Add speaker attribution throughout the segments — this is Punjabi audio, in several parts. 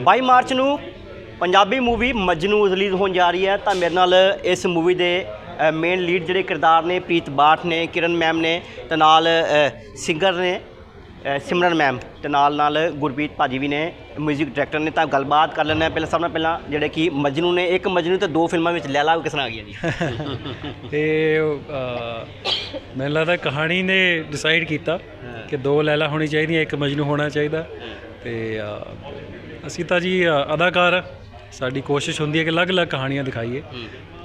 Speaker 1: 22 ਮਾਰਚ ਨੂੰ ਪੰਜਾਬੀ ਮੂਵੀ ਮਜਨੂ ਰਿਲੀਜ਼ ਹੋਣ ਜਾ ਰਹੀ ਹੈ ਤਾਂ ਮੇਰੇ ਨਾਲ ਇਸ ਮੂਵੀ ਦੇ ਮੇਨ ਲੀਡ ਜਿਹੜੇ ਕਿਰਦਾਰ ਨੇ ਪ੍ਰੀਤ ਬਾਠ ਨੇ ਕਿਰਨ ਮੈਮ ਨੇ ਤੇ ਨਾਲ ਸਿੰਗਰ ਨੇ ਸਿਮਰਨ ਮੈਮ ਤੇ ਨਾਲ ਨਾਲ ਗੁਰਪ੍ਰੀਤ ਭਾਜੀ ਵੀ ਨੇ 뮤직 ਡਾਇਰੈਕਟਰ ਨੇ ਤਾਂ ਗੱਲਬਾਤ ਕਰ ਹਾਂ। ਪਹਿਲਾਂ ਸਭ ਤੋਂ ਪਹਿਲਾਂ ਜਿਹੜੇ ਕਿ ਮਜਨੂ ਨੇ ਇੱਕ ਮਜਨੂ ਤੇ ਦੋ ਫਿਲਮਾਂ ਵਿੱਚ ਲੈਲਾ ਕਿਸ ਤਰ੍ਹਾਂ ਆ ਗਈਆਂ ਜੀ?
Speaker 2: ਤੇ ਮੈਨੂੰ ਲੱਗਦਾ ਕਹਾਣੀ ਨੇ ਡਿਸਾਈਡ ਕੀਤਾ ਕਿ ਦੋ ਲੈਲਾ ਹੋਣੀ ਚਾਹੀਦੀਆਂ ਇੱਕ ਮਜਨੂ ਹੋਣਾ ਚਾਹੀਦਾ। ਤੇ ਅਸੀਂ ਤਾਂ ਜੀ ਅਦਾਕਾਰ ਆ। ਸਾਡੀ ਕੋਸ਼ਿਸ਼ ਹੁੰਦੀ ਹੈ ਕਿ ਅਲੱਗ-ਅਲੱਗ ਕਹਾਣੀਆਂ ਦਿਖਾਈਏ।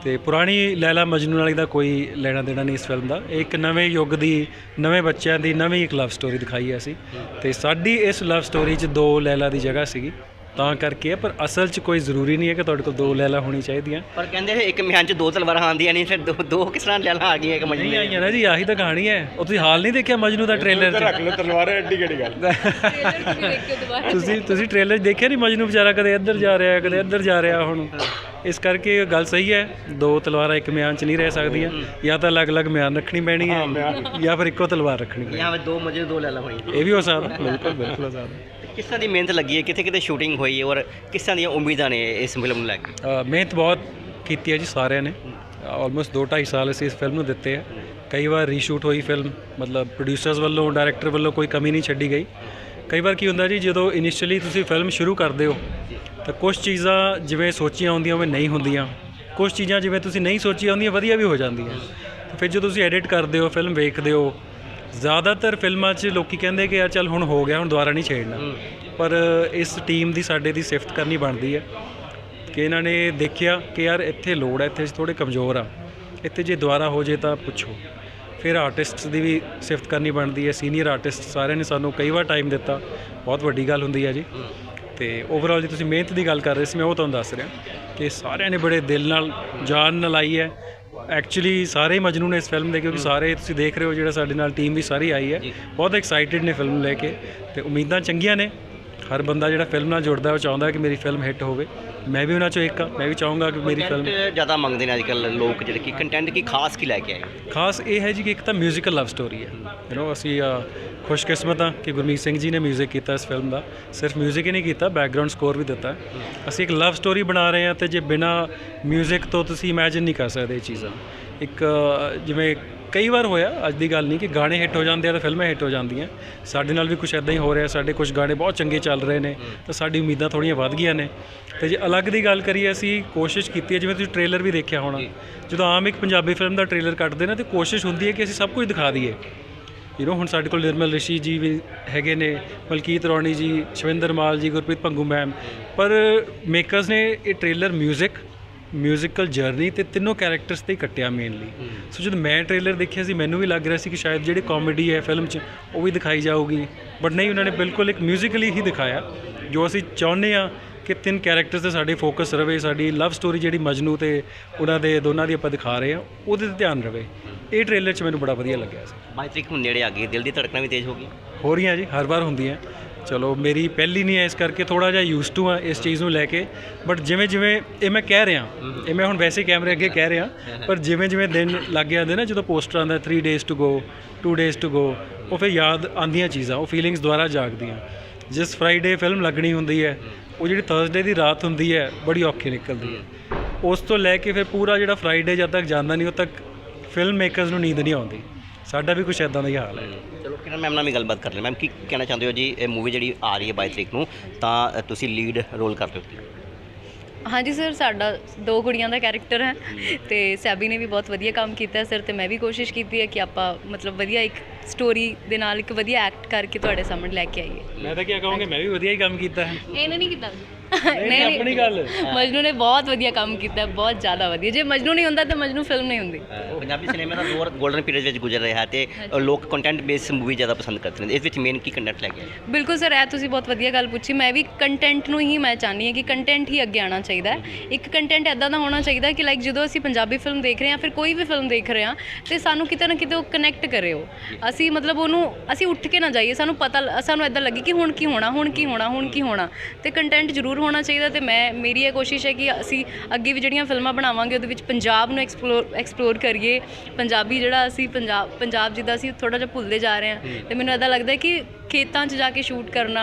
Speaker 2: ਤੇ ਪੁਰਾਣੀ ਲੈਲਾ ਮਜਨੂ ਵਾਲੀ ਦਾ ਕੋਈ ਲੈਣਾ ਦੇਣਾ ਨਹੀਂ ਇਸ ਫਿਲਮ ਦਾ। ਇਹ ਇੱਕ ਨਵੇਂ ਯੁੱਗ ਦੀ ਨਵੇਂ ਬੱਚਿਆਂ ਦੀ ਨਵੀਂ ਇੱਕ ਲਵ ਸਟੋਰੀ ਦਿਖਾਈ ਹੈ ਅਸੀਂ। ਤੇ ਸਾਡੀ ਇਸ ਲਵ ਸਟੋਰੀ 'ਚ ਦੋ ਲੈਲਾ ਦੀ ਜਗ੍ਹਾ ਸੀਗੀ। ਤਾਂ ਕਰਕੇ ਹੈ ਪਰ ਅਸਲ 'ਚ ਕੋਈ ਜ਼ਰੂਰੀ ਨਹੀਂ ਹੈ ਕਿ ਤੁਹਾਡੇ ਕੋਲ ਦੋ ਲੈਲਾ ਹੋਣੀ ਚਾਹੀਦੀਆਂ।
Speaker 1: ਪਰ ਕਹਿੰਦੇ ਇੱਕ ਮਿਆਨ 'ਚ ਦੋ ਤਲਵਾਰਾਂ ਆਉਂਦੀਆਂ ਨਹੀਂ ਫਿਰ ਦੋ ਦੋ ਕਿਸ ਤਰ੍ਹਾਂ ਲੈਲਾ ਆ ਗਈਆਂ ਇੱਕ ਮਜਨੂੰ
Speaker 2: ਨਹੀਂ ਆਈਆਂ ਨਾ ਜੀ ਆਹੀ ਤਾਂ ਕਹਾਣੀ ਹੈ। ਉਹ ਤੁਸੀਂ ਹਾਲ ਨਹੀਂ ਦੇਖਿਆ ਮਜਨੂੰ ਦਾ ਟ੍ਰੇਲਰ
Speaker 3: ਰੱਖ ਲਓ ਤਲਵਾਰ ਐਡੀ ਕਿਹੜੀ ਗੱਲ?
Speaker 2: ਤੁਸੀਂ ਤੁਸੀਂ ਟ੍ਰੇਲਰ ਦੇਖਿਆ ਨਹੀਂ ਮਜਨੂੰ ਵਿਚਾਰਾ ਕਦੇ ਇੱਧਰ ਜਾ ਰਿਹਾ ਕਦੇ ਇੱਧਰ ਜਾ ਰਿਹਾ ਹੁਣ? ਇਸ ਕਰਕੇ ਇਹ ਗੱਲ ਸਹੀ ਹੈ ਦੋ ਤਲਵਾਰਾਂ ਇੱਕ ਮਿਆਨ 'ਚ ਨਹੀਂ ਰਹਿ ਸਕਦੀਆਂ। ਜਾਂ ਤਾਂ ਅਲੱਗ-ਅਲੱਗ ਮਿਆਨ ਰੱਖਣੀ ਪੈਣੀ ਹੈ ਜਾਂ ਫਿਰ ਇੱਕੋ ਤਲਵਾਰ ਰੱਖਣੀ ਪੈਣੀ।
Speaker 1: ਹੈ ਜਾਂ ਦੋ ਮਜੇ ਦੋ ਲੈਲਾ ਹੋਣੀ
Speaker 2: ਇਹ ਵੀ ਹੋ ਸਕਦਾ। ਬਿਲਕੁਲ ਬਿਲਕੁਲ ਹੋ ਸਕਦਾ।
Speaker 1: ਕਿਸ ਤਰ੍ਹਾਂ ਦੀ ਮਿਹਨਤ ਲੱਗੀ ਹੈ? ਕਿੱਥੇ ਕਿਤੇ ਸ਼ੂਟਿੰਗ ਹੋਈ ਹੈ ਔਰ ਕਿਸ ਤਰ੍ਹਾਂ ਦੀਆਂ ਉਮੀਦਾਂ ਨੇ ਇਸ ਫਿਲਮ ਨੂੰ ਲੈ ਕੇ?
Speaker 2: ਮਿਹਨਤ ਬਹੁਤ ਕੀਤੀ ਹੈ ਜੀ ਸਾਰਿਆਂ ਨੇ। ਆਲਮੋਸਟ 2.5 ਸਾਲ ਅਸੀਂ ਇਸ ਫਿਲਮ ਨੂੰ ਦਿੱਤੇ ਆ। ਕਈ ਵਾਰ ਰੀਸ਼ੂਟ ਹੋਈ ਫਿਲਮ ਮਤਲਬ ਪ੍ਰੋਡਿਊਸਰਸ ਵੱਲੋਂ ਡਾਇਰੈਕਟਰ ਵੱਲੋਂ ਕੋਈ ਕਮੀ ਨਹੀਂ ਛੱਡੀ ਗਈ। ਕਈ ਵਾਰ ਕੀ ਹੁੰਦਾ ਜੀ, ਜਦੋਂ ਇਨੀਸ਼ੀਅਲੀ ਤੁਸੀਂ ਫਿਲਮ ਸ਼ੁਰੂ ਕਰਦੇ ਹੋ, ਤਾਂ ਕੁਝ ਚੀਜ਼ਾਂ ਜਿਵੇਂ ਸੋਚੀਆਂ ਹੁੰਦੀਆਂ ਉਵੇਂ ਨਹੀਂ ਹੁੰਦੀਆਂ। ਕੁਝ ਚੀਜ਼ਾਂ ਜਿਵੇਂ ਤੁਸੀਂ ਨਹੀਂ ਸੋਚੀਆਂ ਹੁੰਦੀਆਂ, ਵਧੀਆ ਵੀ ਹੋ ਜਾਂਦੀਆਂ। ਫਿਰ ਜਦੋਂ ਤੁਸੀਂ ਐਡਿਟ ਕਰਦੇ ਹੋ ਫਿਲਮ ਵੇਖਦੇ ਹੋ ਜ਼ਿਆਦਾਤਰ ਫਿਲਮਾਂ 'ਚ ਲੋਕੀ ਕਹਿੰਦੇ ਕਿ ਯਾਰ ਚੱਲ ਹੁਣ ਹੋ ਗਿਆ ਹੁਣ ਦੁਬਾਰਾ ਨਹੀਂ ਛੇੜਨਾ। ਪਰ ਇਸ ਟੀਮ ਦੀ ਸਾਡੇ ਦੀ ਸਿਫਤ ਕਰਨੀ ਬਣਦੀ ਹੈ ਕਿ ਇਹਨਾਂ ਨੇ ਦੇਖਿਆ ਕਿ ਯਾਰ ਇੱਥੇ ਲੋੜ ਹੈ ਇੱਥੇ ਥੋੜੇ ਕਮਜ਼ੋਰ ਆ ਇੱਥੇ ਜੇ ਦੁਬਾਰਾ ਹੋ ਜੇ ਤਾਂ ਪੁੱਛੋ। ਫਿਰ ਆਰਟਿਸਟਸ ਦੀ ਵੀ ਸਿਫਤ ਕਰਨੀ ਬਣਦੀ ਹੈ ਸੀਨੀਅਰ ਆਰਟਿਸਟ ਸਾਰਿਆਂ ਨੇ ਸਾਨੂੰ ਕਈ ਵਾਰ ਟਾਈਮ ਦਿੱਤਾ। ਬਹੁਤ ਵੱਡੀ ਗੱਲ ਹੁੰਦੀ ਹੈ ਜੀ। ਤੇ ਓਵਰਆਲ ਜੇ ਤੁਸੀਂ ਮਿਹਨਤ ਦੀ ਗੱਲ ਕਰ ਰਹੇ ਸੀ ਮੈਂ ਉਹ ਤੁਹਾਨੂੰ ਦੱਸ ਰਿਹਾ ਕਿ ਸਾਰਿਆਂ ਨੇ ਬੜੇ ਦਿਲ ਨਾਲ ਜਾਨ ਨਾਲ ਆਈ ਹੈ ਐਕਚੁਅਲੀ ਸਾਰੇ ਮਜਨੂ ਨੇ ਇਸ ਫਿਲਮ ਦੇ ਕਿਉਂਕਿ ਸਾਰੇ ਤੁਸੀਂ ਦੇਖ ਰਹੇ ਹੋ ਜਿਹੜਾ ਸਾਡੇ ਨਾਲ ਟੀਮ ਵੀ ਸਾਰੀ ਆਈ ਹੈ। ਬਹੁਤ ਐਕਸਾਈਟਿਡ ਨੇ ਫਿਲਮ ਲੈ ਕੇ ਤੇ ਉਮੀਦਾਂ ਚੰਗੀਆਂ ਨੇ। ਹਰ ਬੰਦਾ ਜਿਹੜਾ ਫਿਲਮ ਨਾਲ ਜੁੜਦਾ ਉਹ ਚਾਹੁੰਦਾ ਕਿ ਮੇਰੀ ਫਿਲਮ ਹਿੱਟ ਹੋਵੇ ਮੈਂ ਵੀ ਉਹਨਾਂ ਚੋਂ ਇੱਕ ਆ ਮੈਂ ਵੀ ਚਾਹੂੰਗਾ ਕਿ ਮੇਰੀ ਫਿਲਮ
Speaker 1: ਕੰਟੈਂਟ ਜ਼ਿਆਦਾ ਮੰਗਦੇ ਨੇ ਅੱਜਕੱਲ ਲੋਕ ਜਿਹੜੇ ਕਿ ਕੰਟੈਂਟ ਕੀ ਖਾਸ ਕੀ ਲੈ ਕੇ ਆਏ
Speaker 2: ਖਾਸ ਇਹ ਹੈ ਜੀ ਕਿ ਇੱਕ ਤਾਂ ਮਿਊਜ਼ੀਕਲ ਲਵ ਸਟੋਰੀ ਹੈ ਯੂ نو ਅਸੀਂ ਅ, ਖੁਸ਼ਕਿਸਮਤ ਹਾਂ ਕਿ ਗੁਰਮੀਤ ਸਿੰਘ ਜੀ ਨੇ 뮤직 ਕੀਤਾ ਇਸ ਫਿਲਮ ਦਾ ਸਿਰਫ 뮤직 ਹੀ ਨਹੀਂ ਕੀਤਾ ਬੈਕਗ੍ਰਾਉਂਡ ਸਕੋਰ ਵੀ ਦਿੱਤਾ ਹੈ। ਅਸੀਂ ਇੱਕ ਲਵ ਸਟੋਰੀ ਬਣਾ ਰਹੇ ਹਾਂ ਤੇ ਜੇ ਬਿਨਾ 뮤직 ਤੋਂ ਤੁਸੀਂ ਇਮੇਜਿਨ ਨਹੀਂ ਕਰ ਸਕਦੇ ਇਹ ਚੀਜ਼ਾਂ ਇੱਕ ਅ, ਜਿਵੇਂ ਕਈ ਵਾਰ ਹੋਇਆ ਅੱਜ ਦੀ ਗੱਲ ਨਹੀਂ ਕਿ ਗਾਣੇ ਹਿੱਟ ਹੋ ਜਾਂਦੇ ਆ ਤਾਂ ਫਿਲਮਾਂ ਹਿੱਟ ਹੋ ਜਾਂਦੀਆਂ ਸਾਡੇ ਨਾਲ ਵੀ ਕੁਝ ਐਦਾਂ ਹੀ ਹੋ ਰਿਹਾ ਸਾਡੇ ਕੁਝ ਗਾਣੇ ਬਹੁਤ ਚੰਗੇ ਚੱਲ ਰਹੇ ਨੇ ਤਾਂ ਸਾਡੀ ਉਮੀਦਾਂ ਥੋੜੀਆਂ ਵੱਧ ਗਈਆਂ ਨੇ ਤੇ ਜੇ ਅਲੱਗ ਦੀ ਗੱਲ ਕਰੀਏ ਅਸੀਂ ਕੋਸ਼ਿਸ਼ ਕੀਤੀ ਹੈ ਜਿਵੇਂ ਤੁਸੀਂ ਟ੍ਰੇਲਰ ਵੀ ਦੇਖਿਆ ਹੋਣਾ ਜਦੋਂ ਆਮ ਇੱਕ ਪੰਜਾਬੀ ਫਿਲਮ ਦਾ ਟ੍ਰੇਲਰ ਕੱਟਦੇ ਨਾ ਤੇ ਕੋਸ਼ਿਸ਼ ਹੁੰਦੀ ਹੈ ਕਿ ਅਸੀਂ ਸਭ ਕੁਝ ਦਿਖਾ ਦਈਏ ਯੂ نو ਹੁਣ ਸਾਡੇ ਕੋਲ ਨਿਰਮਲ ਰਿਸ਼ੀ ਜੀ ਵੀ ਹੈਗੇ ਨੇ ਮਲਕੀਤ ਰੌਣੀ ਜੀ ਸ਼ਵਿੰਦਰ ਮਾਲ ਜੀ ਗੁਰਪ੍ਰੀਤ ਭੰਗੂ ਮੈਮ ਪਰ ਮੇਕਰਸ ਨੇ ਇਹ ਟ੍ਰੇਲਰ 뮤직 ਮਿਊਜ਼ੀਕਲ ਜਰਨੀ ਤੇ ਤਿੰਨੋਂ ਕੈਰੈਕਟਰਸ ਤੇ ਕੱਟਿਆ ਮੇਨਲੀ ਸੋ ਜਦੋਂ ਮੈਂ ਟ੍ਰੇਲਰ ਦੇਖਿਆ ਸੀ ਮੈਨੂੰ ਵੀ ਲੱਗ ਰਿਹਾ ਸੀ ਕਿ ਸ਼ਾਇਦ ਜਿਹੜੀ ਕਾਮੇਡੀ ਹੈ ਫਿਲਮ 'ਚ ਉਹ ਵੀ ਦਿਖਾਈ ਜਾਊਗੀ। ਬਟ ਨਹੀਂ ਉਹਨਾਂ ਨੇ ਬਿਲਕੁਲ ਇੱਕ ਮਿਊਜ਼ੀਕਲੀ ਹੀ ਦਿਖਾਇਆ ਜੋ ਅਸੀਂ ਚਾਹੁੰਦੇ ਆ ਕਿ ਤਿੰਨ ਕੈਰੈਕਟਰਸ ਤੇ ਸਾਡੇ ਫੋਕਸ ਰਵੇ ਸਾਡੀ ਲਵ ਸਟੋਰੀ ਜਿਹੜੀ ਮਜਨੂ ਤੇ ਉਹਨਾਂ ਦੇ ਦੋਨਾਂ ਦੀ ਆਪਾਂ ਦਿਖਾ ਰਹੇ ਆ ਉਹਦੇ ਤੇ ਧਿਆਨ ਰਵੇ। ਇਹ ਟ੍ਰੇਲਰ 'ਚ ਮੈਨੂੰ ਬੜਾ ਵਧੀਆ ਲੱਗਿਆ ਸੀ।
Speaker 1: 22 ਤਰੀਕ ਨੂੰ ਨੇੜੇ ਆ ਗਈ ਦਿਲ ਦੀ ਧੜਕਣਾ ਵੀ ਤੇਜ਼ ਹੋ ਗਈ
Speaker 2: ਹੋ ਰਹੀਆਂ ਜੀ ਹਰ ਵਾਰ ਹੁੰਦੀਆਂ। ਚਲੋ, ਮੇਰੀ ਪਹਿਲੀ ਨਹੀਂ ਹੈ ਇਸ ਕਰਕੇ ਥੋੜਾ ਜਿਹਾ ਯੂਜ਼ ਟੂ ਆ ਇਸ ਚੀਜ਼ ਨੂੰ ਲੈ ਕੇ। ਬਟ ਜਿਵੇਂ ਜਿਵੇਂ ਇਹ ਮੈਂ ਕਹਿ ਰਿਹਾ, ਇਹ ਮੈਂ ਹੁਣ ਵੈਸੇ ਕੈਮਰੇ ਅੱਗੇ ਕਹਿ ਰਿਹਾ, ਪਰ ਜਿਵੇਂ ਜਿਵੇਂ ਦਿਨ ਲੱਗ ਜਾਂਦੇ ਨਾ, ਜਦੋਂ ਪੋਸਟਰ ਆਉਂਦਾ 3 days to go 2 days to go ਉਹ ਫਿਰ ਯਾਦ ਆਉਂਦੀਆਂ ਚੀਜ਼ਾਂ, ਉਹ ਫੀਲਿੰਗਸ ਦੁਬਾਰਾ ਜਾਗਦੀਆਂ। ਜਿਸ ਫਰਾਈਡੇ ਫਿਲਮ ਲੱਗਣੀ ਹੁੰਦੀ ਹੈ, ਉਹ ਜਿਹੜੀ ਥਰਸਡੇ ਦੀ ਰਾਤ ਹੁੰਦੀ ਹੈ, ਬੜੀ ਔਖੀ ਨਿਕਲਦੀ ਹੈ। ਉਸ ਤੋਂ ਲੈ ਕੇ ਫਿਰ ਪੂਰਾ ਜਿਹੜਾ ਫਰਾਈਡੇ ਜਦ ਤੱਕ ਜਾਂਦਾ ਨਹੀਂ, ਉਦ ਤੱਕ ਫਿਲਮ ਮੇਕਰਸ ਨੂੰ ਨੀਂਦ ਨਹੀਂ ਆਉਂਦੀ। ਸਾਡਾ ਵੀ ਕੁਝ ਐਦਾਂ ਦਾ ਹੀ ਹਾਲ ਹੈ।
Speaker 1: ਚਲੋ ਕਿਰਨ ਮੈਮ ਨਾਲ ਵੀ ਗੱਲਬਾਤ ਕਰ ਲੈ ਮੈਮ ਕੀ ਕਹਿਣਾ ਚਾਹੁੰਦੇ ਹੋ ਜੀ? ਇਹ ਮੂਵੀ ਜਿਹੜੀ ਆ ਰਹੀ ਹੈ 22 ਤਰੀਕ ਨੂੰ ਤਾਂ ਤੁਸੀਂ ਲੀਡ ਰੋਲ ਕਰਦੇ ਹੋ
Speaker 4: ਹਾਂਜੀ ਸਰ ਸਾਡਾ ਦੋ ਕੁੜੀਆਂ ਦਾ ਕੈਰੈਕਟਰ ਹੈ। ਤੇ ਸੈਬੀ ਨੇ ਵੀ ਬਹੁਤ ਵਧੀਆ ਕੰਮ ਕੀਤਾ ਹੈ ਸਰ ਤੇ ਮੈਂ ਵੀ ਕੋਸ਼ਿਸ਼ ਕੀਤੀ ਹੈ ਕਿ ਆਪਾਂ ਮਤਲਬ ਵਧੀਆ ਇੱਕ ਸਟੋਰੀ ਦੇ ਨਾਲ ਇੱਕ ਵਧੀਆ ਐਕਟ ਕਰਕੇ ਤੁਹਾਡੇ ਸਾਹਮਣੇ ਲੈ ਕੇ ਆਈਏ।
Speaker 2: ਮੈਂ ਤਾਂ ਕੀ ਕਹਾਂਗੇ ਮੈਂ ਵੀ ਵਧੀਆ ਹੀ ਕੰਮ ਕੀਤਾ ਹੈ।
Speaker 4: ਇਹਨੇ ਨਹੀਂ ਕੀਤਾ।
Speaker 2: ਨਹੀਂ, ਆਪਣੀ ਗੱਲ।
Speaker 4: ਮਜਨੂ ਨੇ ਬਹੁਤ ਵਧੀਆ ਕੰਮ ਕੀਤਾ ਹੈ, ਬਹੁਤ ਜ਼ਿਆਦਾ ਵਧੀਆ। ਜੇ ਮਜਨੂ ਨਹੀਂ ਹੁੰਦਾ ਤਾਂ ਮਜਨੂ ਫਿਲਮ ਨਹੀਂ ਹੁੰਦੀ।
Speaker 1: ਪੰਜਾਬੀ ਸਿਨੇਮਾ ਦਾ ਦੌਰ 골ਡਨ ਪੀਰੀਅਡ ਵਿੱਚ ਗੁਜ਼ਰ ਰਿਹਾ ਹੈ ਤੇ ਲੋਕ ਕੰਟੈਂਟ ਬੇਸ ਮੂਵੀ ਜ਼ਿਆਦਾ ਪਸੰਦ ਕਰਦੇ ਨੇ। ਇਸ ਵਿੱਚ ਮੇਨ ਕੀ ਕੰਟੈਂਟ ਲੈ ਕੇ ਆਏ?
Speaker 4: ਬਿਲਕੁਲ ਸਰ ਇਹ ਤੁਸੀਂ ਬਹੁਤ ਵਧੀਆ ਗੱਲ ਪੁੱਛੀ। ਮੈਂ ਵੀ ਕੰਟੈਂਟ ਨੂੰ ਹੀ ਮੈਂ ਚਾਹਨੀ ਹਾਂ ਕਿ ਕੰਟੈਂਟ ਹੀ ਅੱਗੇ ਆਉਣਾ ਚਾਹੀਦਾ ਹੈ। ਇੱਕ ਕੰਟੈਂਟ ਐਦਾਂ ਦਾ ਹੋਣਾ ਚਾਹੀਦਾ ਕਿ ਲਾਈਕ ਜਦੋਂ ਅਸੀਂ ਪੰਜਾਬੀ ਫਿਲਮ ਦੇਖ ਰਹੇ ਹਾਂ ਫਿਰ ਕੋਈ ਵੀ ਫਿਲਮ ਦੇਖ ਰਹੇ ਹਾਂ ਤੇ ਸਾਨੂੰ ਕਿਤੇ ਨਾ ਕਿਤੇ ਉਹ ਕਨੈਕਟ ਕਰੇ ਉਹ ਅਸੀਂ ਮਤਲਬ ਉਹਨੂੰ ਅਸੀਂ ਉੱਠ ਕੇ ਨਾ ਜਾਈਏ ਸਾਨੂੰ ਪਤਾ ਸਾਨੂੰ ਐਦਾਂ ਲੱਗੇ ਕਿ ਹੁਣ ਕੀ ਹੋਣਾ ਹੁਣ ਕੀ ਹੋਣਾ ਹੁਣ ਕੀ ਹੋਣਾ। ਤੇ ਕੰਟੈਂਟ ਜ਼ਰੂਰ ਹੋਣਾ ਚਾਹੀਦਾ ਤੇ ਮੈਂ ਮੇਰੀ ਇਹ ਕੋਸ਼ਿਸ਼ ਹੈ ਕਿ ਅਸੀਂ ਅੱਗੇ ਵੀ ਜਿਹੜੀਆਂ ਫਿਲਮਾਂ ਬਣਾਵਾਂਗੇ ਉਹਦੇ ਵਿੱਚ ਪੰਜਾਬ ਨੂੰ ਐਕਸਪਲੋਰ ਐਕਸਪਲੋਰ ਕਰੀਏ। ਪੰਜਾਬੀ ਜਿਹੜਾ ਅਸੀਂ ਪੰਜਾਬ ਪੰਜਾਬ ਜਿੱਦਾਂ ਅਸੀਂ ਥੋੜਾ ਜਿਹਾ ਭੁੱਲਦੇ ਜਾ ਰਹੇ ਹਾਂ ਤੇ ਮੈਨੂੰ ਐਦਾਂ ਲੱਗਦਾ ਕਿ ਖੇਤਾਂ 'ਚ ਜਾ ਕੇ ਸ਼ੂਟ ਕਰਨਾ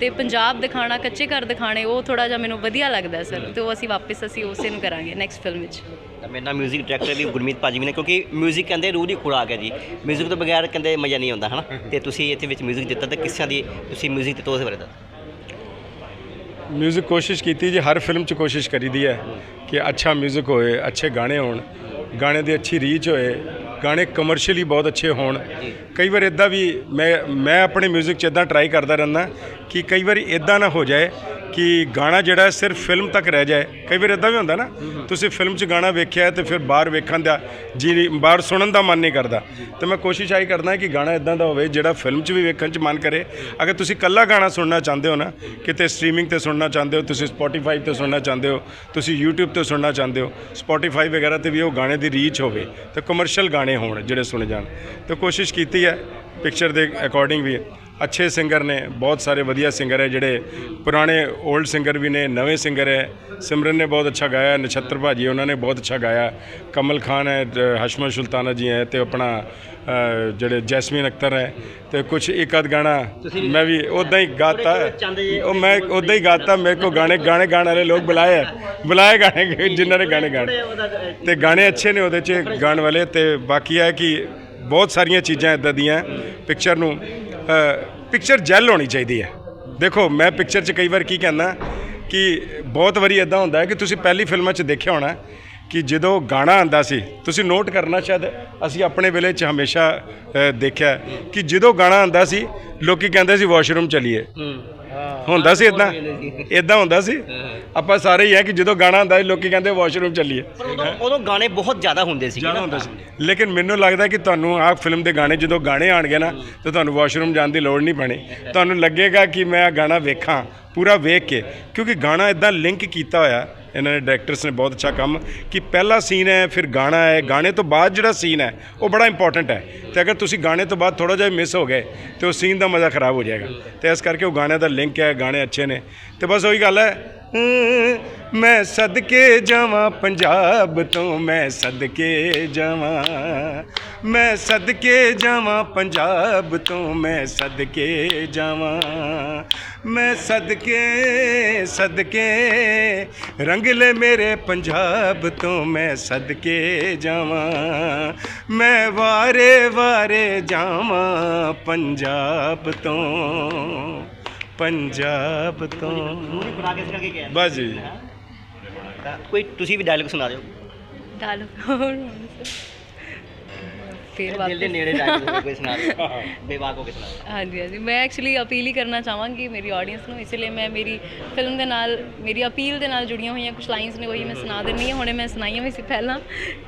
Speaker 4: ਤੇ ਪੰਜਾਬ ਦਿਖਾਣਾ ਕੱਚੇ ਘਰ ਦਿਖਾਣੇ ਉਹ ਥੋੜਾ ਜਿਹਾ ਮੈਨੂੰ ਵਧੀਆ ਲੱਗਦਾ ਸਰ ਤੇ ਉਹ ਅਸੀਂ ਵਾਪਸ ਅਸੀਂ ਉਸੇ ਨੂੰ ਕਰਾਂਗੇ ਨੈਕਸਟ ਫਿਲਮ ਵਿੱਚ
Speaker 1: ਤਾਂ ਮੇਰੇ ਨਾਲ 뮤직 ਡਾਇਰੈਕਟਰ ਵੀ ਗੁਰਮੀਤ ਭਾਜੀ ਵੀ ਨੇ ਕਿਉਂਕਿ 뮤직 ਕਹਿੰਦੇ ਰੂਹ ਦੀ ਖੁਰਾਕ ਹੈ ਜੀ 뮤직 ਤੋਂ ਬਗੈਰ ਕਹਿੰਦੇ ਮਜ਼ਾ ਨਹੀਂ ਆਉਂਦਾ ਹਨਾ ਤੇ ਤੁਸੀਂ ਇੱਥੇ ਵਿੱਚ 뮤직 ਦਿੱਤਾ ਤੇ ਕਿਸ ਤਰ੍ਹਾਂ ਦੀ ਤੁਸੀਂ 뮤직 ਦਿੱਤਾ ਉਸ ਬਾਰੇ ਦੱਸੋ
Speaker 3: ਮਿਊਜ਼ਿਕ ਕੋਸ਼ਿਸ਼ ਕੀਤੀ ਜੀ ਹਰ ਫਿਲਮ 'ਚ ਕੋਸ਼ਿਸ਼ ਕਰੀਦੀ ਹੈ ਕਿ ਅੱਛਾ ਮਿਊਜ਼ਿਕ ਹੋਏ ਅੱਛੇ ਗਾਣੇ ਹੋਣ ਗਾਣੇ ਦੀ ਅੱਛੀ ਰੀਚ ਹੋਏ ਗਾਣੇ ਕਮਰਸ਼ੀਅਲੀ ਬਹੁਤ ਅੱਛੇ ਹੋਣ। ਕਈ ਵਾਰ ਇਦਾਂ ਵੀ ਮੈਂ ਮੈਂ ਆਪਣੇ ਮਿਊਜ਼ਿਕ 'ਚ ਇਦਾਂ ਟਰਾਈ ਕਰਦਾ ਰਹਿੰਦਾ ਕਿ ਕਈ ਵਾਰੀ ਇਦਾਂ ਨਾ ਹੋ ਜਾਏ ਕਿ ਗਾਣਾ ਜਿਹੜਾ ਸਿਰਫ ਫਿਲਮ ਤੱਕ ਰਹਿ ਜਾਏ। ਕਈ ਵਾਰ ਇਦਾਂ ਵੀ ਹੁੰਦਾ ਨਾ, ਤੁਸੀਂ ਫਿਲਮ 'ਚ ਗਾਣਾ ਵੇਖਿਆ ਹੈ ਤੇ ਫਿਰ ਬਾਹਰ ਵੇਖਣ ਦਾ ਜੀ ਬਾਹਰ ਸੁਣਨ ਦਾ ਮਨ ਨਹੀਂ ਕਰਦਾ। ਤੇ ਮੈਂ ਕੋਸ਼ਿਸ਼ ਆਈ ਕਰਦਾ ਕਿ ਗਾਣਾ ਇਦਾਂ ਦਾ ਹੋਵੇ ਜਿਹੜਾ ਫਿਲਮ 'ਚ ਵੀ ਵੇਖਣ 'ਚ ਮਨ ਕਰੇ। ਅਗਰ ਤੁਸੀਂ ਕੱਲਾ ਗਾਣਾ ਸੁਣਨਾ ਚਾਹੁੰਦੇ ਹੋ ਨਾ, ਕਿਤੇ ਸਟ੍ਰੀਮਿੰਗ ਤੇ ਸੁਣਨਾ ਚਾਹੁੰਦੇ ਹੋ, ਤੁਸੀਂ ਸਪੋਟੀਫਾਈ ਤੇ ਸੁਣਨਾ ਚਾਹੁੰਦੇ ਹੋ, ਤੁਸੀਂ YouTube ਤੇ ਸੁਣਨਾ ਚਾਹੁੰਦੇ ਹੋ ਸਪੋਟੀਫਾਈ ਵਗੈਰਾ ਤੇ ਵੀ ਉਹ ਗਾਣੇ ਦੀ ਰੀਚ ਹੋਵੇ, ਤੇ ਕਮਰਸ਼ੀਅਲ ਗਾਣੇ ਹੋਣ ਜਿਹੜੇ ਸੁਣੇ ਜਾਣ। ਤੇ ਕੋਸ਼ਿਸ਼ ਕੀਤੀ ਹੈ ਪਿਕਚਰ ਦੇ ਅਕੋਰਡਿੰਗ ਵੀ ਅੱਛੇ ਸਿੰਗਰ ਨੇ, ਬਹੁਤ ਸਾਰੇ ਵਧੀਆ ਸਿੰਗਰ ਹੈ ਜਿਹੜੇ ਪੁਰਾਣੇ 올ਡ ਸਿੰਗਰ ਵੀ ਨੇ, ਨਵੇਂ ਸਿੰਗਰ ਹੈ। ਸਿਮਰਨ ਨੇ ਬਹੁਤ ਅੱਛਾ ਗਾਇਆ, ਨਛੱਤਰ ਭਾਜੀ, ਉਹਨਾਂ ਨੇ ਬਹੁਤ ਅੱਛਾ ਗਾਇਆ। ਕਮਲ ਖਾਨ ਹੈ ਜ- ਹਸ਼ਮਤ ਸੁਲਤਾਨਾ ਜੀ ਹੈ, ਤੇ ਆਪਣਾ ਜਿਹੜੇ ਜੈਸਮੀਨ ਅਖਤਰ ਹੈ, ਤੇ ਕੁਝ ਇੱਕ ਅੱਧ ਗਾਣਾ ਮੈਂ ਵੀ ਉਦਾਂ ਹੀ ਗਾਤਾ। ਹੈ। ਉਹ ਮੈਂ ਉਦਾਂ ਹੀ ਗਾਤਾ, ਮੇਰੇ ਕੋ ਗਾਣੇ ਗਾਣੇ ਗਾਣ ਵਾਲੇ ਲੋਕ ਬੁਲਾਏ ਹੈ ਬੁਲਾਏ ਗਾਣੇ, ਜਿਨ੍ਹਾਂ ਨੇ ਗਾਣੇ ਗਾਣੇ। ਤੇ ਗਾਣੇ ਅੱਛੇ ਨੇ ਉਹਦੇ 'ਚ, ਗਾਣ ਵਾਲੇ, ਤੇ ਬਾਕੀ ਹੈ ਕਿ ਬਹੁਤ ਸਾਰੀਆਂ ਚੀਜ਼ਾਂ ਇਦਾਂ ਦੀਆਂ ਪਿਕਚਰ ਨੂੰ ਪਿਕਚਰ ਜੈਲ ਹੋਣੀ ਚਾਹੀਦੀ ਹੈ। ਦੇਖੋ, ਮੈਂ ਪਿਕਚਰ 'ਚ ਕਈ ਵਾਰ ਕੀ ਕਹਿੰਦਾ ਕਿ ਬਹੁਤ ਵਾਰੀ ਇਦਾਂ ਹੁੰਦਾ ਕਿ ਤੁਸੀਂ ਪਹਿਲੀ ਫਿਲਮਾਂ 'ਚ ਦੇਖਿਆ ਹੋਣਾ ਕਿ ਜਦੋਂ ਗਾਣਾ ਆਂਦਾ ਸੀ, ਤੁਸੀਂ ਨੋਟ ਕਰਨਾ ਸ਼ਾਇਦ ਅਸੀਂ ਆਪਣੇ ਵੇਲੇ 'ਚ ਹਮੇਸ਼ਾ ਦੇਖਿਆ ਕਿ ਜਦੋਂ ਗਾਣਾ ਆਂਦਾ ਸੀ, ਲੋਕੀ ਕਹਿੰਦੇ ਸੀ ਵਾਸ਼ਰੂਮ ਚਲੀਏ। ਹੁੰਦਾ ਸੀ ਇਦਾਂ ਇਦਾਂ ਹੁੰਦਾ ਸੀ? ਆਪਾਂ ਸਾਰੇ ਹੀ ਹੈ ਕਿ ਜਦੋਂ ਗਾਣਾ ਆਂਦਾ ਸੀ ਲੋਕੀ ਕਹਿੰਦੇ ਵਾਸ਼ਰੂਮ ਚੱਲੀਏ।
Speaker 1: ਪਰ ਉਦੋਂ ਉਦੋਂ ਗਾਣੇ ਬਹੁਤ ਜ਼ਿਆਦਾ ਹੁੰਦੇ ਸੀ
Speaker 3: ਜਾਣਾ ਹੁੰਦਾ ਸੀ। ਲੇਕਿਨ ਮੈਨੂੰ ਲੱਗਦਾ ਕਿ ਤੁਹਾਨੂੰ ਆਹ ਫਿਲਮ ਦੇ ਗਾਣੇ ਜਦੋਂ ਗਾਣੇ ਆਣਗੇ ਨਾ ਤੇ ਤੁਹਾਨੂੰ ਵਾਸ਼ਰੂਮ ਜਾਣ ਦੀ ਲੋੜ ਨਹੀਂ ਪੈਣੀ। ਤੁਹਾਨੂੰ ਲੱਗੇਗਾ ਕਿ ਮੈਂ ਆਹ ਗਾਣਾ ਵੇਖਾਂ। ਪੂਰਾ ਵੇਖ ਕੇ, ਕਿਉਂਕਿ ਗਾਣਾ ਇਦਾਂ ਲਿੰਕ ਕੀਤਾ ਹੋਇਆ, ਇਹਨਾਂ ਨੇ ਡਾਇਰੈਕਟਰਸ ਨੇ ਬਹੁਤ ਅੱਛਾ ਕੰਮ, ਕਿ ਪਹਿਲਾ ਸੀਨ ਹੈ, ਫਿਰ ਗਾਣਾ ਹੈ, ਗਾਣੇ ਤੋਂ ਬਾਅਦ ਜਿਹੜਾ ਸੀਨ ਹੈ, ਉਹ ਬੜਾ ਇੰਪੋਰਟੈਂਟ ਹੈ। ਤੇ ਅਗਰ ਤੁਸੀਂ ਗਾਣੇ ਤੋਂ ਬਾਅਦ ਥੋੜਾ ਜਿਹਾ ਮਿਸ ਹੋ ਗਏ, ਤੇ ਉਹ ਸੀਨ ਦਾ ਮਜ਼ਾ ਖਰਾਬ ਹੋ ਜਾਏਗਾ। ਤੇ ਇਸ ਕਰਕੇ ਉਹ ਗਾਣਿਆਂ ਦਾ ਲਿੰਕ ਹੈ, ਗਾਣੇ ਅੱਛੇ ਨੇ। ਤੇ ਬਸ ਉਹੀ ਗੱਲ ਹੈ ਮੈਂ ਸਦਕੇ ਜਾਵਾਂ, ਪੰਜਾਬ ਤੋਂ ਮੈਂ ਸਦਕੇ ਜਾਵਾਂ। ਮੈਂ ਸਦਕੇ ਜਾਵਾਂ, ਪੰਜਾਬ ਤੋਂ ਮੈਂ ਸਦਕੇ ਜਾਵਾਂ। ਮੈਂ ਸਦਕੇ ਸਦਕੇ, ਰੰਗ ਲੈ ਮੇਰੇ ਪੰਜਾਬ ਤੋਂ ਮੈਂ ਸਦਕੇ ਜਾਵਾਂ। ਮੈਂ ਵਾਰੇ ਵਾਰੇ ਜਾਵਾਂ, ਪੰਜਾਬ ਤੋਂ। ਪੰਜਾਬ ਤੋਂ।
Speaker 1: ਰੂਹ ਦੀ ਖੁਰਾਕ ਇਸ ਕਰਕੇ ਕਿਹਾ
Speaker 3: ਬਸ ਜੀ।
Speaker 1: ਤਾਂ ਕੋਈ ਤੁਸੀਂ ਵੀ ਡਾਇਲੌਗ ਸੁਣਾ ਦਿਓ।
Speaker 4: ਡਾਲੋ ਫਿਰ
Speaker 1: ਦਿਲ ਦੇ
Speaker 4: ਵਾਪਸ
Speaker 1: ਨੇੜੇ ਡਾਇਲੌਗ ਕੋਈ ਸੁਣਾ ਦਿਓ। ਬੇਵਾਕ ਹੋ ਕੇ ਸੁਣਾ ਦਿਓ।
Speaker 4: ਹਾਂਜੀ ਹਾਂਜੀ। ਮੈਂ ਐਕਚੁਅਲੀ ਅਪੀਲ ਹੀ ਕਰਨਾ ਚਾਹਾਂਗੀ ਮੇਰੀ ਆਡੀਅנס ਨੂੰ ਇਸ ਲਈ ਮੈਂ ਮੇਰੀ ਫਿਲਮ ਦੇ ਨਾਲ ਮੇਰੀ ਅਪੀਲ ਦੇ ਨਾਲ ਜੁੜੀਆਂ ਹੋਈਆਂ ਕੁਝ ਲਾਈਨਸ ਨੇ ਉਹੀ ਮੈਂ ਸੁਣਾ ਦਿੰਨੀ ਹਾਂ। ਹੁਣੇ ਮੈਂ ਸੁਣਾਈਆਂ ਵੀ ਸੀ ਪਹਿਲਾਂ।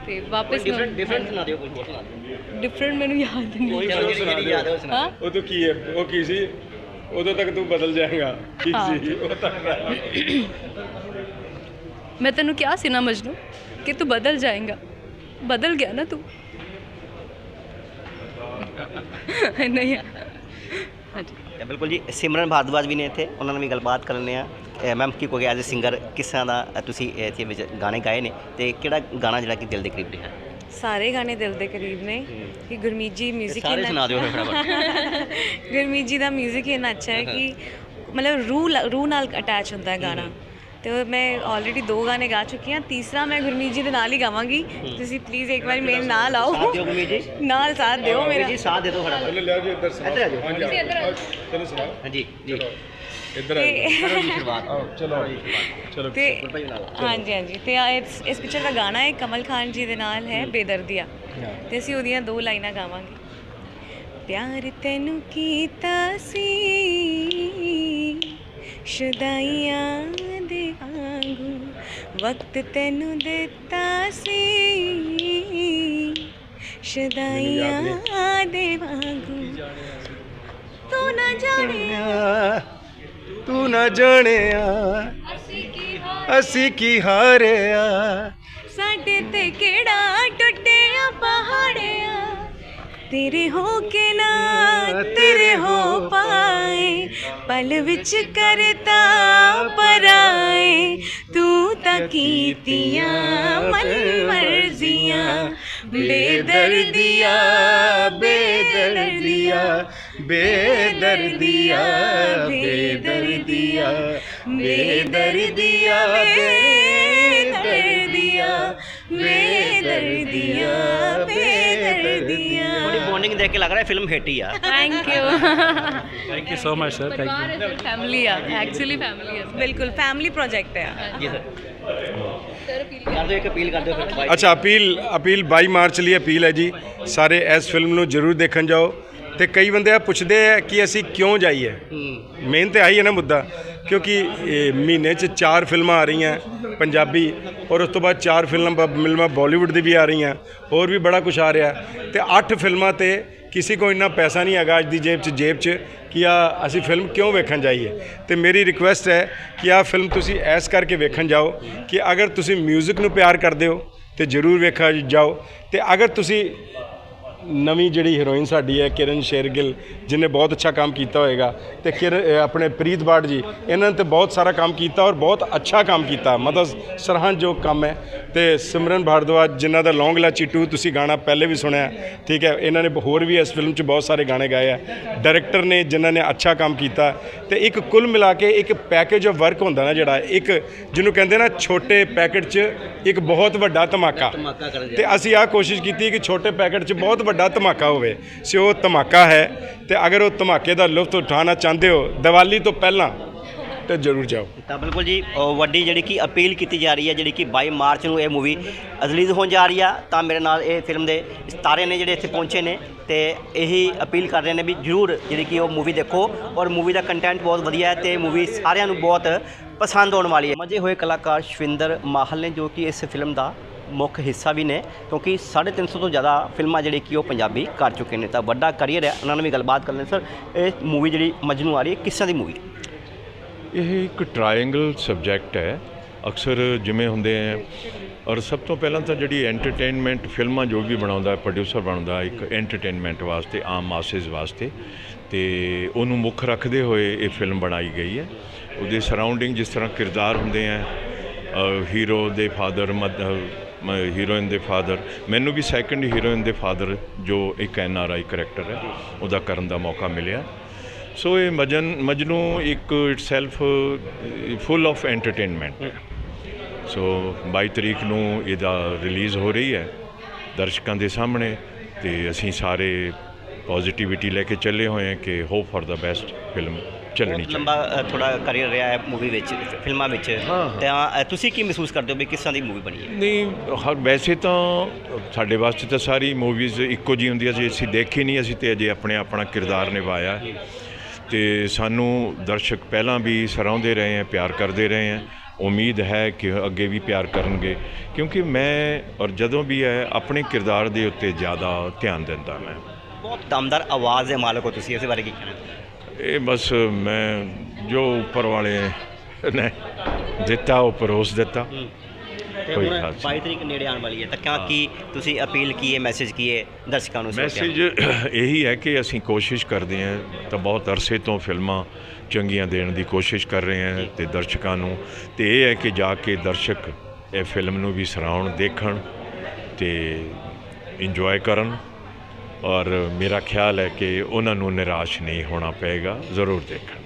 Speaker 4: ਤੇ ਵਾਪਸ
Speaker 1: ਡਿਫਰੈਂਟ ਡਿਫਰੈਂਟ ਸੁਣਾ ਦਿਓ ਕੋਈ ਹੋਰ ਸੁਣਾ ਦਿਓ।
Speaker 4: ਡਿਫਰੈਂਟ ਮੈਨੂੰ ਯਾਦ ਨਹੀਂ।
Speaker 1: ਕੋਈ ਜਿਹੜੀ ਜਿਹੜੀ ਯਾਦ ਹੈ ਉਹ ਸੁਣਾ
Speaker 4: ਹਾਂ?
Speaker 3: ਉਦੋਂ ਕੀ ਹੈ? ਉਹ ਕੀ ਸੀ? ਉਦੋਂ ਤੱਕ ਤੂੰ ਬਦਲ ਜਾਏਗਾ। ਕੀ
Speaker 4: ਹਾਂ।
Speaker 3: ਸੀ? ਉਹ ਤੱਕ
Speaker 4: ਮੈਂ ਤੈਨੂੰ ਕਿਹਾ ਸੀ ਨਾ ਮਜਨੂ ਕਿ ਤੂੰ ਬਦਲ ਜਾਏਗਾ। ਬਦਲ ਗਿਆ ਨਾ ਤੂੰ। ਨਹੀਂ ਹਾਂਜੀ।
Speaker 1: ਤਾਂ ਬਿਲਕੁਲ ਜੀ ਸਿਮਰਨ ਭਾਰਦਵਾਜ ਵੀ ਨੇ ਇੱਥੇ। ਉਹਨਾਂ ਨਾਲ ਵੀ ਗੱਲਬਾਤ ਕਰਨੇ ਆ ਮੈਮ ਕੀ ਕਹੋਗੇ ਐਜ਼ ਅ ਸਿੰਗਰ ਕਿਸ ਤਰ੍ਹਾਂ ਦਾ ਅ, ਤੁਸੀਂ ਇੱਥੇ ਵਿੱਚ ਗਾਣੇ ਗਾਏ ਨੇ? ਤੇ ਕਿਹੜਾ ਗਾਣਾ ਜਿਹੜਾ ਕਿ ਦਿਲ ਦੇ ਕਰੀਬ ਰਿਹਾ?
Speaker 5: ਸਾਰੇ ਗਾਣੇ ਦਿਲ ਦੇ ਕਰੀਬ ਨੇ ਕਿ ਗੁਰਮੀਤ ਜੀ 뮤직
Speaker 1: ਸਾਰੇ ਸੁਣਾ ਦਿਓ ਫਿਰ ਫਟਾਫਟ
Speaker 5: ਗੁਰਮੀਤ ਜੀ ਦਾ 뮤직 ਹੀ ਇੰਨਾ ਅੱਛਾ ਹੈ ਕਿ ਮਤਲਬ ਰੂਹ ਲ- ਰੂਹ ਨਾਲ ਅਟੈਚ ਹੁੰਦਾ ਹੈ ਗਾਣਾ ਤੇ ਉਹ ਮੈਂ ਆਲਰੇਡੀ ਦੋ ਗਾਣੇ ਗਾ ਚੁੱਕੀ ਹਾਂ ਤੀਸਰਾ ਮੈਂ ਗੁਰਮੀਤ ਜੀ ਦੇ ਨਾਲ ਹੀ ਗਾਵਾਂਗੀ ਤੁਸੀਂ ਪਲੀਜ਼ ਇੱਕ ਵਾਰੀ ਮੇਰੇ ਨਾਲ ਆਓ
Speaker 1: ਸਾਥ ਦਿਓ ਗੁਰਮੀਤ ਜੀ
Speaker 5: ਨਾਲ ਸਾਥ ਦਿਓ ਮੇਰਾ
Speaker 1: ਜੀ ਸਾਥ ਦੇ ਦਿਓ ਫਟਾਫਟ
Speaker 3: ਪਹਿਲੇ ਲਿਆ ਜੀ ਇੱਧਰ ਸੁਣਾਓ
Speaker 1: ਇੱਧਰ ਆ ਜਾਓ।
Speaker 3: ਹਾਂਜੀ ਚਲੋ ਸੁਣਾਓ
Speaker 1: ਹਾਂਜੀ ਜੀ
Speaker 3: ਇੱਧਰ
Speaker 1: ਕਰੋ ਜੀ। ਸ਼ੁਰੂਆਤ।
Speaker 3: ਚਲੋ। ਚਲੋ
Speaker 5: ਤੇ ਹਾਂਜੀ ਹਾਂਜੀ। ਤੇ ਆ ਇਸ ਇਸ ਪਿਕਚਰ ਦਾ ਗਾਣਾ ਹੈ ਕਮਲ ਖਾਨ ਜੀ ਦੇ ਨਾਲ ਹੈ ਬੇਦਰਦੀਆ। ਤੇ ਅਸੀਂ ਉਹਦੀਆਂ ਦੋ ਲਾਈਨਾਂ ਗਾਵਾਂਗੇ। ਪਿਆਰ ਤੈਨੂੰ ਕੀਤਾ ਸੀ ਸ਼ੁਦਾਈਆਂ ਦੇ ਵਾਂਗੂ। ਵਕਤ ਤੈਨੂੰ ਦਿੱਤਾ ਸੀ ਸ਼ੁਦਾਈਆਂ ਦੇ ਵਾਂਗੂ। ਤੂੰ ਨਾ ਜਾਣਿਆ।
Speaker 3: ਤੂੰ ਨਾ ਜਾਣਿਆ। ਅਸੀਂ ਕੀ ਹਾਰਿਆ।
Speaker 5: ਸਾਡੇ ਤੇ ਕਿਹੜਾ ਟੁੱਟਿਆ ਪਹਾੜਿਆ। ਤੇਰੇ ਹੋ ਕੇ ਨਾ, ਤੇਰੇ ਹੋ ਪਾਏ। ਪਲ ਵਿੱਚ ਕਰਤਾ ਪਰਾਏ। ਤੂੰ ਤਾਂ ਕੀਤੀਆਂ ਮਨ ਮਰਜ਼ੀਆਂ। ਬੇਦਰਦੀਆ ਬੇ
Speaker 3: ਬੇਦਰਦੀਆ ਬੇਦਰਦੀਆ ਬੇਦਰਦੀਆ ਬੇਦਰਦੀਆ
Speaker 5: ਬੇਦਰਦੀਆ ਬੇਦਰਦੀਆ।
Speaker 1: ਤੁਹਾਡੀ ਬੌਂਡਿੰਗ ਦੇਖ ਕੇ ਲੱਗ ਰਿਹਾ ਫਿਲਮ ਹਿੱਟ ਹੀ ਆ।
Speaker 4: Thank you
Speaker 2: thank you so much sir thank you
Speaker 4: family ਆ ਐਕਚੁਅਲੀ ਫੈਮਿਲੀ ਆ।
Speaker 5: ਬਿਲਕੁਲ ਫੈਮਿਲੀ ਪ੍ਰੋਜੈਕਟ ਹੈ
Speaker 1: ਜੀ ਸਰ ਕਰ। ਦਿਓ ਇੱਕ ਅਪੀਲ ਕਰ ਦਿਓ ਫਿਰ।
Speaker 3: ਅੱਛਾ ਅਪੀਲ ਅਪੀਲ 22 ਮਾਰਚ ਲਈ ਅਪੀਲ ਹੈ ਜੀ। ਸਾਰੇ ਇਸ ਫਿਲਮ ਨੂੰ ਜ਼ਰੂਰ ਦੇਖਣ ਜਾਓ। ਤੇ ਕਈ ਬੰਦੇ ਆ ਪੁੱਛਦੇ ਆ ਕਿ ਅਸੀਂ ਕਿਉਂ ਜਾਈਏ। ਮੇਨ ਤੇ ਆਹੀ ਹੈ ਨਾ ਮੁੱਦਾ ਕਿਉਂਕਿ ਇਹ ਮਹੀਨੇ 'ਚ ਚਾਰ ਫਿਲਮਾਂ ਆ ਰਹੀਆਂ ਪੰਜਾਬੀ ਔਰ ਉਸ ਤੋਂ ਬਾਅਦ ਚਾਰ ਫਿਲਮਾਂ ਫਿਲਮਾਂ ਬਾਲੀਵੁੱਡ ਦੀ ਵੀ ਆ ਰਹੀਆਂ ਹੋਰ ਵੀ ਬੜਾ ਕੁਝ ਆ ਰਿਹਾ। ਤੇ ਅੱਠ ਫਿਲਮਾਂ ਤੇ ਕਿਸੇ ਕੋ ਇੰਨਾ ਪੈਸਾ ਨਹੀਂ ਹੈਗਾ ਅੱਜ ਦੀ ਜੇਬ 'ਚ ਜੇਬ 'ਚ ਕਿ ਆ ਅਸੀਂ ਫਿਲਮ ਕਿਉਂ ਵੇਖਣ ਜਾਈਏ। ਤੇ ਮੇਰੀ ਰਿਕੁਐਸਟ ਹੈ ਕਿ ਆ ਫਿਲਮ ਤੁਸੀਂ ਐਸ ਕਰਕੇ ਵੇਖਣ ਜਾਓ ਕਿ ਅਗਰ ਤੁਸੀਂ 뮤직 ਨੂੰ ਪਿਆਰ ਕਰਦੇ ਹੋ ਤੇ ਜ਼ਰੂਰ ਵੇਖਾ ਜਾਓ। ਤੇ ਅਗਰ ਤੁਸੀਂ ਨਵੀਂ ਜਿਹੜੀ ਹੀਰੋਇਨ ਸਾਡੀ ਹੈ ਕਿਰਨ ਸ਼ੇਰਗਿੱਲ ਜਿਨੇ ਬਹੁਤ ਅੱਛਾ ਕੰਮ ਕੀਤਾ ਹੋਏਗਾ। ਤੇ ਕਿਰ ਆਪਣੇ ਪ੍ਰੀਤ ਬਾੜ ਜੀ ਇਹਨਾਂ ਨੇ ਤੇ ਬਹੁਤ ਸਾਰਾ ਕੰਮ ਕੀਤਾ ਔਰ ਬਹੁਤ ਅੱਛਾ ਕੰਮ ਕੀਤਾ। ਮਤਲਬ ਸਰਾਹਣਯੋਗ ਕੰਮ ਹੈ। ਤੇ ਸਿਮਰਨ ਭਾਰਦਵਾਜ ਜਿਨ੍ਹਾਂ ਦਾ ਲੌਂਗ ਲਾਚੀ 2 ਤੁਸੀਂ ਗਾਣਾ ਪਹਿਲੇ ਵੀ ਸੁਣਿਆ ਠੀਕ ਹੈ ਇਹਨਾਂ ਨੇ ਹੋਰ ਵੀ ਇਸ ਫਿਲਮ 'ਚ ਬਹੁਤ ਸਾਰੇ ਗਾਣੇ ਗਾਏ ਆ। ਡਾਇਰੈਕਟਰ ਨੇ ਜਿਨ੍ਹਾਂ ਨੇ ਅੱਛਾ ਕੰਮ ਕੀਤਾ। ਤੇ ਇੱਕ ਕੁੱਲ ਮਿਲਾ ਕੇ ਇੱਕ ਪੈਕੇਜ ਆਫ ਵਰਕ ਹੁੰਦਾ ਨਾ ਜਿਹੜਾ ਇੱਕ ਜਿਹਨੂੰ ਕਹਿੰਦੇ ਨਾ ਛੋਟੇ ਪੈਕੇਟ 'ਚ ਇੱਕ ਬਹੁਤ ਵੱਡਾ ਧਮਾਕਾ। ਤੇ ਅਸੀਂ ਆਹ ਕੋਸ਼ਿਸ਼ ਕੀਤੀ ਕਿ ਛੋਟੇ ਪੈਕੇਟ 'ਚ ਬਹੁਤ ਵੱਡਾ ਧਮਾਕਾ ਹੋਵੇ ਸੋ ਉਹ ਧਮਾਕਾ ਹੈ ਤੇ ਅਗਰ ਉਹ ਧਮਾਕੇ ਦਾ ਲੁਤਫ ਉਠਾਉਣਾ ਚਾਹੁੰਦੇ ਹੋ ਦੀਵਾਲੀ ਤੋਂ ਪਹਿਲਾਂ ਤੇ ਜ਼ਰੂਰ ਜਾਓ।
Speaker 1: ਤਾਂ ਬਿਲਕੁਲ ਜੀ ਅ, ਵੱਡੀ ਜਿਹੜੀ ਕਿ ਅਪੀਲ ਕੀਤੀ ਜਾ ਰਹੀ ਹੈ ਜਿਹੜੀ ਕਿ 22 ਮਾਰਚ ਨੂੰ ਇਹ ਮੂਵੀ ਰਿਲੀਜ਼ ਹੋਣ ਜਾ ਰਹੀ ਆ ਤਾਂ ਮੇਰੇ ਨਾਲ ਇਹ ਫਿਲਮ ਦੇ ਸਿਤਾਰੇ ਨੇ ਜਿਹੜੇ ਇੱਥੇ ਪਹੁੰਚੇ ਨੇ ਤੇ ਇਹੀ ਅਪੀਲ ਕਰ ਰਹੇ ਨੇ ਵੀ ਜਰੂਰ ਜਿਹੜੀ ਕਿ ਉਹ ਮੂਵੀ ਦੇਖੋ ਔਰ ਮੂਵੀ ਦਾ ਕੰਟੈਂਟ ਬਹੁਤ ਵਧੀਆ ਹੈ ਤੇ ਮੂਵੀ ਸਾਰਿਆਂ ਨੂੰ ਬਹੁਤ ਪਸੰਦ ਆਉਣ ਵਾਲੀ ਹੈ। ਮਜੇ ਹੋਏ ਕਲਾਕਾਰ ਸ਼ਵਿੰਦਰ ਮਾਹਲ ਨੇ ਜੋ ਕਿ ਇਸ ਫਿਲਮ ਦਾ ਮੁੱਖ ਹਿੱਸਾ ਵੀ ਨੇ, ਕਿਉਂਕਿ 350 ਤੋਂ ਜ਼ਿਆਦਾ ਫਿਲਮਾਂ ਜਿਹੜੇ ਕਿ ਉਹ ਪੰਜਾਬੀ ਕਰ ਚੁੱਕੇ ਨੇ। ਤਾਂ ਵੱਡਾ ਕਰੀਅਰ ਹੈ, ਉਹਨਾਂ ਨਾਲ ਵੀ ਗੱਲਬਾਤ ਕਰ ਲੈਂਦੇ ਸਰ, ਇਹ ਮੂਵੀ ਜਿਹੜੀ ਮਜਨੂ ਆ ਰਹੀ ਹੈ, ਕਿਸਾਂ ਦੀ ਮੂਵੀ
Speaker 6: ਇਹ ਇੱਕ ਟਰਾਇੰਗਲ ਸਬਜੈਕਟ ਹੈ। ਅਕਸਰ ਜਿਵੇਂ ਹੁੰਦੇ ਆ, ਔਰ ਸਭ ਤੋਂ ਪਹਿਲਾਂ ਤਾਂ ਜਿਹੜੀ ਐਂਟਰਟੇਨਮੈਂਟ ਫਿਲਮਾਂ ਜੋ ਵੀ ਬਣਾਉਂਦਾ ਪ੍ਰੋਡਿਊਸਰ ਬਣਦਾ, ਇੱਕ ਐਂਟਰਟੇਨਮੈਂਟ ਵਾਸਤੇ, ਆਮ ਮਾਸਸ ਵਾਸਤੇ, ਤੇ ਉਹਨੂੰ ਮੁੱਖ ਰੱਖਦੇ ਹੋਏ ਇਹ ਫਿਲਮ ਬਣਾਈ ਗਈ ਹੈ। ਉਹਦੇ ਸਰਾਊਂਡਿੰਗ ਜਿਸ ਤਰ੍ਹਾਂ ਕਿਰਦਾਰ ਹੁੰਦੇ ਆ ਹੀਰੋ ਦੇ ਫਾਦਰ ਮਦਰ ਹੀਰੋਇਨ ਦੇ ਫਾਦਰ ਮੈਨੂੰ ਵੀ ਸੈਕੰਡ ਹੀਰੋਇਨ ਦੇ ਫਾਦਰ ਜੋ ਇੱਕ ਐਨ ਆਰ ਆਈ ਕਰੈਕਟਰ ਹੈ, ਉਹਦਾ ਕਰਨ ਦਾ ਮੌਕਾ ਮਿਲਿਆ। ਸੋ ਇਹ ਮਜਨ, ਮਜਨੂ ਇੱਕ itself full of entertainment so 22 ਤਰੀਕ ਨੂੰ ਇਹਦਾ ਰਿਲੀਜ਼ ਹੋ ਰਹੀ ਹੈ, ਦਰਸ਼ਕਾਂ ਦੇ ਸਾਹਮਣੇ, ਤੇ ਅਸੀਂ ਸਾਰੇ ਪੋਜ਼ਿਟਿਵਿਟੀ ਲੈ ਕੇ ਚੱਲੇ ਹੋਏ ਹਾਂ ਕਿ hope for the best film ਚੱਲਣੀ ਚਾਹੀਦੀ
Speaker 1: ਲੰਬਾ ਥੋੜਾ ਕਰੀਅਰ ਰਿਹਾ ਹੈ ਮੂਵੀ ਵਿੱਚ ਫਿਲਮਾਂ ਵਿੱਚ। ਤਾਂ ਤੁਸੀਂ ਕੀ ਮਹਿਸੂਸ ਕਰਦੇ ਹੋ ਵੀ ਕਿਸ ਤਰ੍ਹਾਂ ਦੀ ਮੂਵੀ ਬਣੀ ਹੈ?
Speaker 6: ਨਹੀਂ ਹਰ ਵੈਸੇ ਤਾਂ ਸਾਡੇ ਵਾਸਤੇ ਤਾਂ ਸਾਰੀ ਮੂਵੀਜ਼ ਇੱਕੋ ਜੀ ਹੁੰਦੀਆਂ ਸੀ ਅਸੀਂ ਦੇਖੀ ਨਹੀਂ ਅਸੀਂ ਤੇ ਅਜੇ ਆਪਣੇ ਆਪਣਾ ਕਿਰਦਾਰ ਨਿਭਾਇਆ ਤੇ ਸਾਨੂੰ ਦਰਸ਼ਕ ਪਹਿਲਾਂ ਵੀ ਸਰਾਉਂਦੇ ਰਹੇ ਹੈ ਪਿਆਰ ਕਰਦੇ ਰਹੇ ਹੈ। ਉਮੀਦ ਹੈ ਕਿ ਅੱਗੇ ਵੀ ਪਿਆਰ ਕਰਨਗੇ ਕਿਉਂਕਿ ਮੈਂ ਔਰ ਜਦੋਂ ਵੀ ਹੈ ਆਪਣੇ ਕਿਰਦਾਰ ਦੇ ਉੱਤੇ ਜ਼ਿਆਦਾ ਧਿਆਨ ਦਿੰਦਾ ਮੈਂ।
Speaker 1: ਬਹੁਤ ਦਮਦਾਰ ਆਵਾਜ਼ ਦੇ ਮਾਲਕ ਹੋ ਤੁਸੀਂ ਇਸ ਬਾਰੇ ਕੀ ਕਹਿਣਾ?
Speaker 6: ਇਹ ਬਸ ਮੈਂ ਜੋ ਉੱਪਰ ਵਾਲੇ ਨੇ ਦਿੱਤਾ ਉਹ ਪਰੋਸ ਦਿੱਤਾ।
Speaker 1: ਤੇ
Speaker 6: ਕੋਈ
Speaker 1: ਹੁਣ
Speaker 6: ਖਾਸ
Speaker 1: 22 ਤਰੀਕ ਨੇੜੇ ਆਉਣ ਵਾਲੀ ਹੈ ਤਾਂ ਕਿਆ ਕੀ ਤੁਸੀਂ ਅਪੀਲ ਕੀ ਹੈ ਮੈਸੇਜ ਕੀ ਹੈ ਦਰਸ਼ਕਾਂ ਨੂੰ ਇਸ ਵਕਤ?
Speaker 6: ਮੈਸੇਜ ਇਹੀ ਹੈ ਕਿ ਅਸੀਂ ਕੋਸ਼ਿਸ਼ ਕਰਦੇ ਹਾਂ ਤਾਂ ਬਹੁਤ ਅਰਸੇ ਤੋਂ ਫਿਲਮਾਂ ਚੰਗੀਆਂ ਦੇਣ ਦੀ ਕੋਸ਼ਿਸ਼ ਕਰ ਰਹੇ ਹਾਂ ਤੇ ਦਰਸ਼ਕਾਂ ਨੂੰ। ਤੇ ਇਹ ਹੈ ਕਿ ਜਾ ਕੇ ਦਰਸ਼ਕ ਇਹ ਫਿਲਮ ਨੂੰ ਵੀ ਸਰਾਉਣ ਦੇਖਣ ਤੇ ਇੰਜੋਏ ਕਰਨ। ਔਰ ਮੇਰਾ ਖਿਆਲ ਹੈ ਕਿ ਉਹਨਾਂ ਨੂੰ ਨਿਰਾਸ਼ ਨਹੀਂ ਹੋਣਾ ਪਏਗਾ। ਜ਼ਰੂਰ ਦੇਖਣ।